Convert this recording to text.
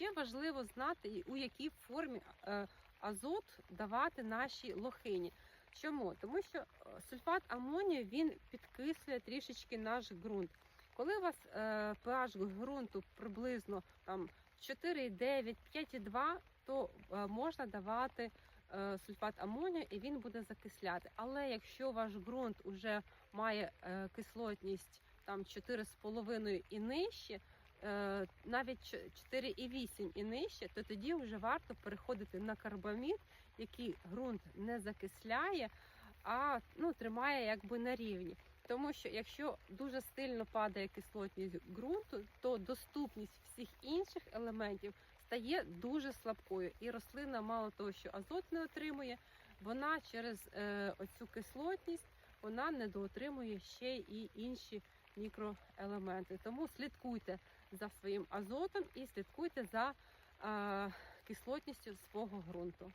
ще важливо знати, у якій формі е, азот давати нашій лохині. Чому? Тому що е, сульфат амонію він підкислює трішечки наш ґрунт. Коли у вас е, pH ґрунту приблизно там 4,9, 5,2, то можна давати сульфат амонію і він буде закисляти. Але якщо ваш ґрунт вже має кислотність там 4,5 і нижче, навіть 4,8 і нижче, то тоді вже варто переходити на карбамід, який ґрунт не закисляє, а ну, тримає якби на рівні. Тому що якщо дуже сильно падає кислотність ґрунту, то доступність всіх інших елементів стає дуже слабкою. І рослина, мало того, що азот не отримує, вона через е, оцю кислотність вона недоотримує ще і інші мікроелементи. Тому слідкуйте за своїм азотом і слідкуйте за кислотністю свого ґрунту.